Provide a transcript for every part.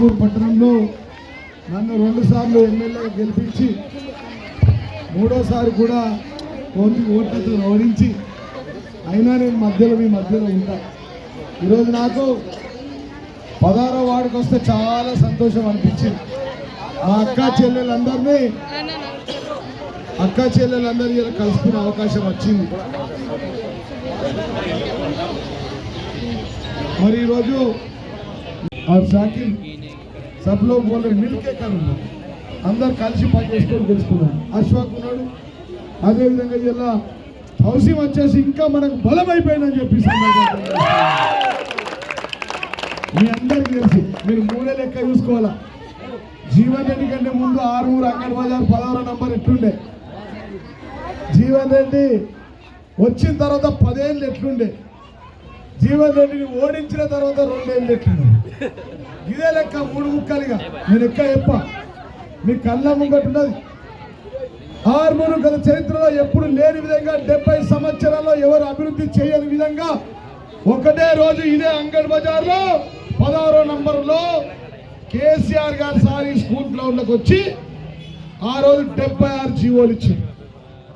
ఆర్మూర్ పట్టణంలో నన్ను రెండు సార్లు ఎమ్మెల్యేగా గెలిపించి మూడోసారి కూడా కోటి ఓట్లతో ఓడించి అయినా నేను మధ్యలో మీ మధ్యలో ఉంటా. ఈరోజు నాకు పదహారో వాడికి వస్తే చాలా సంతోషం అనిపించింది. ఆ అక్క చెల్లెలందరినీ అక్క చెల్లెలందరూ ఇలా కలుసుకునే అవకాశం వచ్చింది. మరి ఈరోజు ఆ షాకిల్ సబ్ లోగ్ బోల్ మిల్కే కరుంగా అందరు కలిసి పనిచేసుకొని తెలుసుకున్నాం అశ్వాక్ ఉన్నాడు. అదేవిధంగా ఇలా హౌసింగ్ వచ్చేసి ఇంకా మనకు బలం అయిపోయిందని చెప్పి మీ అందరికీ తెలుసు మీరు మూడే లెక్క చూసుకోవాలా? జీవన్ రెడ్డి కంటే ముందు ఆరుమూరు అంగడి బజార్ పదహార నంబర్ ఎట్లుండే? జీవన్ రెడ్డి వచ్చిన తర్వాత పదేళ్ళు ఎట్లుండే? జీవన్ రెడ్డిని ఓడించిన తర్వాత రెండేళ్ళు ఎట్లుండే? ఇదే లెక్క మూడు ముక్కలుగా? నేను ఎక్క చెప్ప. మీ కళ్ళ ముంగట్టున్నది ఆర్మూరు గత చరిత్రలో ఎప్పుడు లేని విధంగా డెబ్బై సంవత్సరాల్లో ఎవరు అభివృద్ధి చేయని విధంగా ఒకటే రోజు ఇదే అంగడ్ బజార్లో పదహారో నంబర్లో కేసీఆర్ గారు సారి స్కూల్ గ్రౌండ్లోకి వచ్చి ఆ రోజు డెబ్బై ఆరు జీవోలు ఇచ్చింది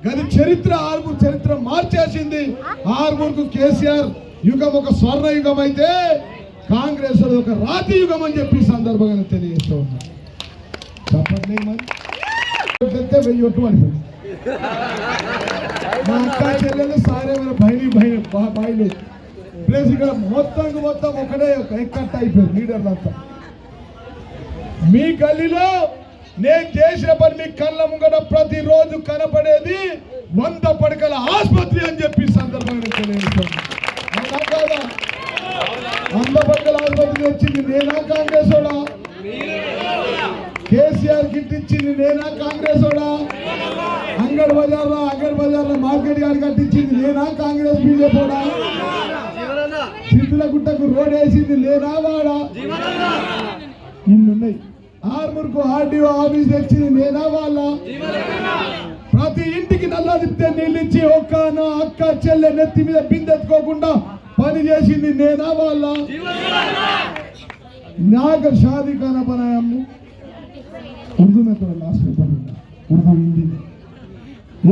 గది చరిత్ర ఆరుగురు చరిత్ర మార్చేసింది. ఆరుగురుకు కేసీఆర్ యుగం ఒక స్వర్ణ యుగం అయితే కాంగ్రెస్ ఒక రాతి యుగం అని చెప్పి సందర్భంగా తెలియజేస్తూ ఉన్నా. చెప్పట్లే మరి? చెప్తే వెయ్యి ఒట్టు పడిపోయింది. మా అక్క చెల్లెలు సారే మన బయని బా- బాయిలు ప్లేస్ ఇక్కడ మొత్తం మొత్తం ఒకటే ఒక ఎక్కట్ అయిపోయింది లీడర్లు అంతా. మీ గల్లీలో నేను చేసిన పని మీ కళ్ళ ముంగట ప్రతిరోజు కనపడేది వంద పడకల ఆసుపత్రి అని చెప్పి సందర్భంగా తెలియజేస్తాను అవునా కాదా? వంద వచ్చింది నేనా కాంగ్రెస్ వాడా కేసీఆర్ కిట్ ఇచ్చింది నేనా కాంగ్రెస్ వాడా అంగడి బజార్లో బజార్లో మార్కెట్ యార్డ్ కట్టించింది నేనా కాంగ్రెస్ బీజేపీ వాడా సిద్ధుల గుట్టకు రోడ్ వేసింది నేనా వాడా? ఇన్నున్నాయి ఆర్మూర్కు ఆర్డీఓ ఆఫీస్ తెచ్చింది నేనా వాళ్ళ ప్రతి ఇంటికి నల్ల తిప్పితే నీళ్ళు ఇచ్చి ఒక్క అక్క చెల్లె నెత్తి మీద బిందెత్తుకోకుండా పని చేసింది నేనా వాళ్ళ? నాకు షాది కాన పనాయము ఉర్దూ లాస్ట్ పేపర్ ఉర్దూ హిందీ.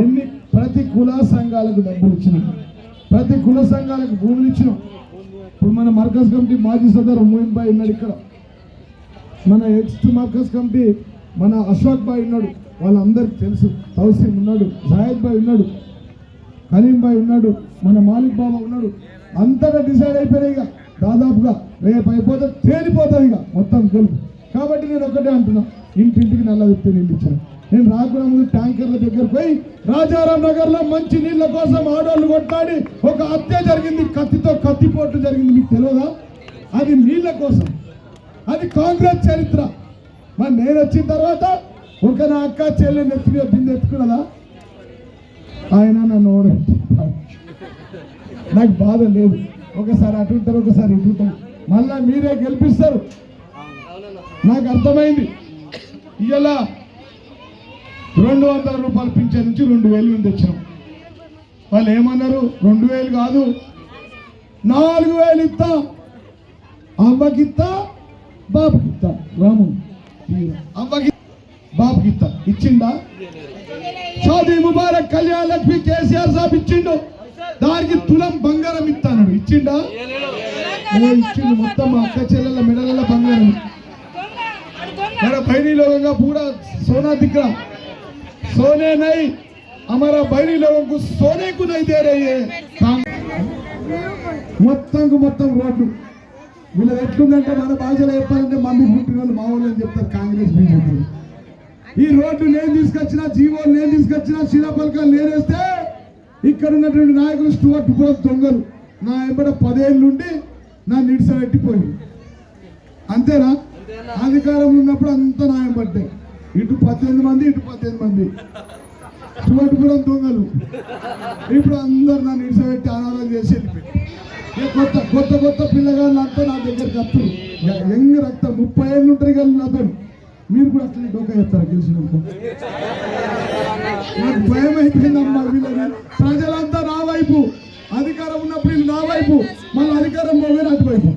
ఎన్ని ప్రతి కుల సంఘాలకు డబ్బులు ఇచ్చిన. ప్రతి కుల సంఘాలకు భూములు ఇచ్చిన. ఇప్పుడు మన మర్కజ్ కమిటీ మాజీ సదరు మహిన్భాయ్ ఉన్నాడు ఇక్కడ. మన ఎక్స్ట్ మర్కజ్ కమిటీ మన అశోక్ బాయ్ ఉన్నాడు. వాళ్ళందరికీ తెలుసు. తౌసీమ్ ఉన్నాడు. జాయద్ బాయ్ ఉన్నాడు. కలీం ఉన్నాడు. మన మాలిక్ బాబా ఉన్నాడు. అంతగా డిసైడ్ అయిపోయినాయి ఇక దాదాపుగా రేపు అయిపోతే తేలిపోతుంది ఇక. మొత్తం గెలుపు. కాబట్టి నేను ఒకటే అంటున్నా ఇంటింటికి నల్ల తిప్పి నీళ్ళు ఇచ్చాను నేను రాకుండా ముందు ట్యాంకర్ల దగ్గర పోయి రాజారాం నగర్లో మంచి నీళ్ళ కోసం ఆడోళ్ళు కొట్లాడి ఒక హత్య జరిగింది కత్తితో కత్తిపోటు జరిగింది మీకు తెలియదా? అది నీళ్ళ కోసం. అది కాంగ్రెస్ చరిత్ర. మరి నేను వచ్చిన తర్వాత ఒక నా అక్క చెల్లెని ఎత్తుకుని మీద బిందె ఎత్తుకున్నదా ఆయన నన్ను ఓడించాడు నాకు బాధ లేదు. ఒకసారి అటు ఉంటారు ఒకసారి ఇటు ఉంటారు. మళ్ళా మీరే గెలిపిస్తారు. నాకు అర్థమైంది. ఇలా రెండు వందల రూపాయలు పింఛన్ నుంచి రెండు వేలు మీద తెచ్చినాం. వాళ్ళు ఏమన్నారు? రెండు వేలు కాదు. నాలుగు వేలు ఇస్తా. అవ్వకిత్తా బాబుకిత్తా రాము అవ్వకి బాబుకిత్తా ఇచ్చిండా షాదీ ముబారక్ కళ్యాణ్ లక్ష్మి కేసీఆర్ సాబ్ ఇచ్చిండు. దానికి తులం బంగారం ఇస్తాను. ఇచ్చిండా? ఇచ్చిండు మొత్తం అక్క చెల్లెల మెడల బంగారం. మన బైనీ లోకంగా పూరా సోనా దిగ్గ సోనే నై. అమర బైనీ లోకంకు సోనేకు నై దేరయ్యే మొత్తంకు మొత్తం రోడ్డు వీళ్ళు ఎట్లుందంటే మన భాషలో చెప్పాలంటే మమ్మీ పుట్టిన వాళ్ళు మా వాళ్ళు అని చెప్తారు కాంగ్రెస్ బీజేపీ. ఈ రోడ్డు నేను తీసుకొచ్చిన జీవో నేను తీసుకొచ్చిన శిలాపలకాలు నేనేస్తే ఇక్కడ ఉన్నటువంటి నాయకులు స్టువర్ట్ పురం దొంగలు. నా ఎంబడ పదేళ్ళు ఉండి నా నిడిసబెట్టిపోయి అంతేనా? అధికారంలో ఉన్నప్పుడు అంతా న్యాయం పడ్డాయి. ఇటు పద్దెనిమిది మంది ఇటు పద్దెనిమిది మంది. స్టువర్ట్పురం దొంగలు. ఇప్పుడు అందరు నన్ను ఇడిసబెట్టి అనాథం చేసి వెళ్ళిపోయి ఇక కొత్త కొత్త కొత్త పిల్లగాళ్ళు అంతా నా దగ్గరికి వస్తారు యంగ్ రక్తం ముప్పై ఏళ్ళు ఉంటారు కానీ నాతో మీరు కూడా అట్లనే డోకా చెప్తారా గెలిచినప్పుడు నాకు భయం అయిపోయిందమ్మా వీళ్ళని. ప్రజలంతా నా వైపు. అధికారం ఉన్నప్పుడు వీళ్ళు నా వైపు. మళ్ళీ అధికారం పోగానే అటువైపు.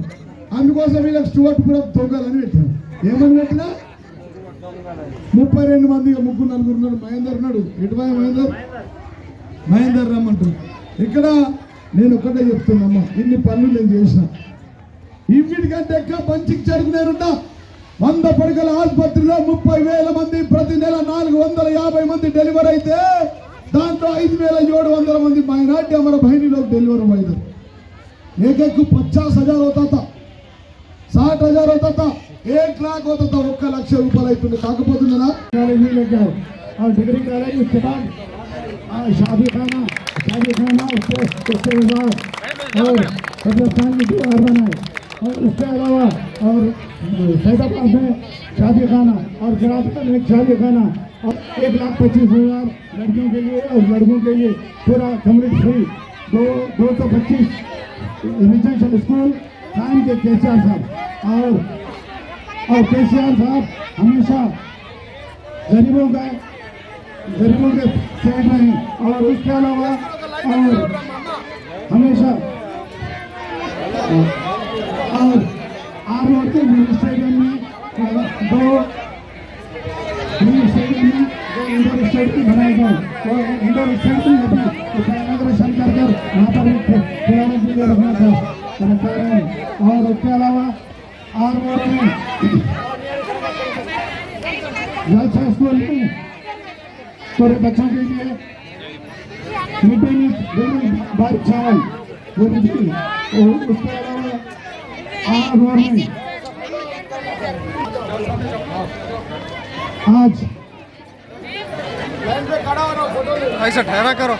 అందుకోసం వీళ్ళకి స్టూవర్ట్ కూడా దొంగలని పెట్టాను ఏమని పెట్టినా? ముప్పై రెండు మంది ముగ్గురు నలుగురు ఉన్నాడు. మహేందర్ ఉన్నాడు. ఎటువై మహేందర్? మహేందర్ రమ్మంటారు ఇక్కడ నేను ఒక్కటే చెప్తున్నామ్మా ఇన్ని పనులు నేను చేసిన. ఇవిటికంటే ఎక్కువ మంచికి జరుగునేరున్నా వంద పడకల ఆసుపత్రిలో ముప్పై వేల మంది ప్రతి నెల నాలుగు వందల యాభై మంది డెలివరీ అయితే దాంట్లో ఐదు వేల ఏడు వందల మంది మైనార్టీ అమర బహిణిలో డెలివరీ అయింది एक एक को पचास हजार होता था साठ हजार होता था एक लाख होता था ఒక్క లక్ష రూపాయలు అవుతుంది కాకపోతుందా कॉलेज में लेके आओ और डिग्री कॉलेज उसके बाद और शादी खाना शादी खाना उसके उसके बाद और कब्रिस्तान की दीवार बनाए और उसके अलावा और सैदाबाद में शादी खाना और गिराजगंज में शादी खाना और एक लाख पच्चीस हज़ार लड़कियों के लिए और लड़कों के लिए पूरा कंप्लीट फ्री दो दो सौ पच्चीस रेजिडेंशियल स्कूल कायम के के साहब और और के साहब हमेशा गरीबों का गरीबों के साइड रहे और उसके अलावा और हमेशा और आर रोड के मिनी स्टेडियम में दो मिनी स्टेडियम में दो इंडोर स्टेडियम बनाए गए और इंडोर स्टेडियम में भी उसका इनाग्रेशन कर कर वहाँ पर भी खिलाने के लिए रखना था तो कह रहे हैं और उसके अलावा आर रोड में जलसा स्कूल में थोड़े बच्चों के लिए मिड डे मील बारिश चावल वो भी दी और उसके अलावा आर रोड में आज ऐसा ठहरा करो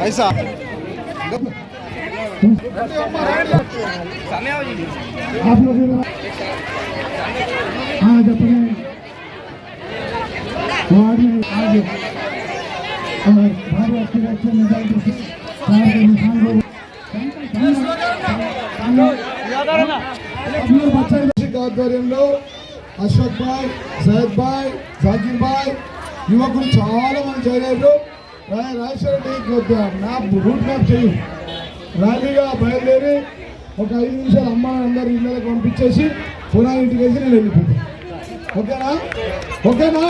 ऐसा आप लोग इधर आज अपने वार्ड में आज और भारत की रक्षा निकाल के चार के निशान को अपने बच्चे కౌశిక్ ఆధ్వర్యంలో అశోక్ భాయ్ సయద్ భాయ్ జాకిర్ భాయ్ యువకులు చాలా మంది చేరారు రాయ- రాజేశ్వర రెడ్డి కొద్దిగా మ్యాప్ రూట్ మ్యాప్ చేయి ర్యాలీగా బయలుదేరి ఒక ఐదు నిమిషాలు అమ్మ అందరు ఇళ్ళకి పంపించేసి పునా ఇంటికి వేసి నేను వెళ్ళిపోతాను ఓకేనా ఓకేనా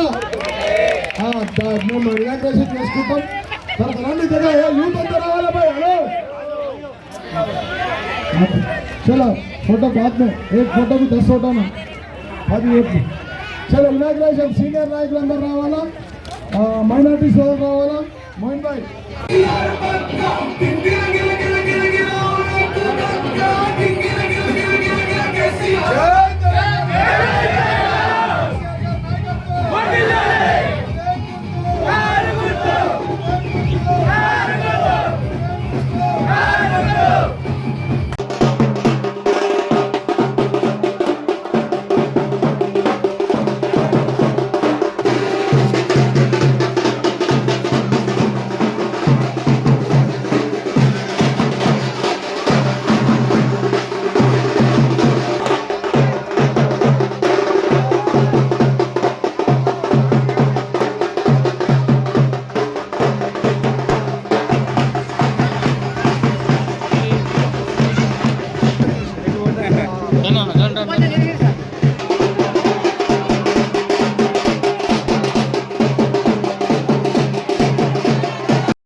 चलो, फ़ोटो बाद में, एक फ़ोटो भी दस फ़ोटो ना अभी एक चलो इनाग्रेशन सीनियर नायक अंदर रावाला माइनॉरिटी सोदर रावाला मोहन भाई।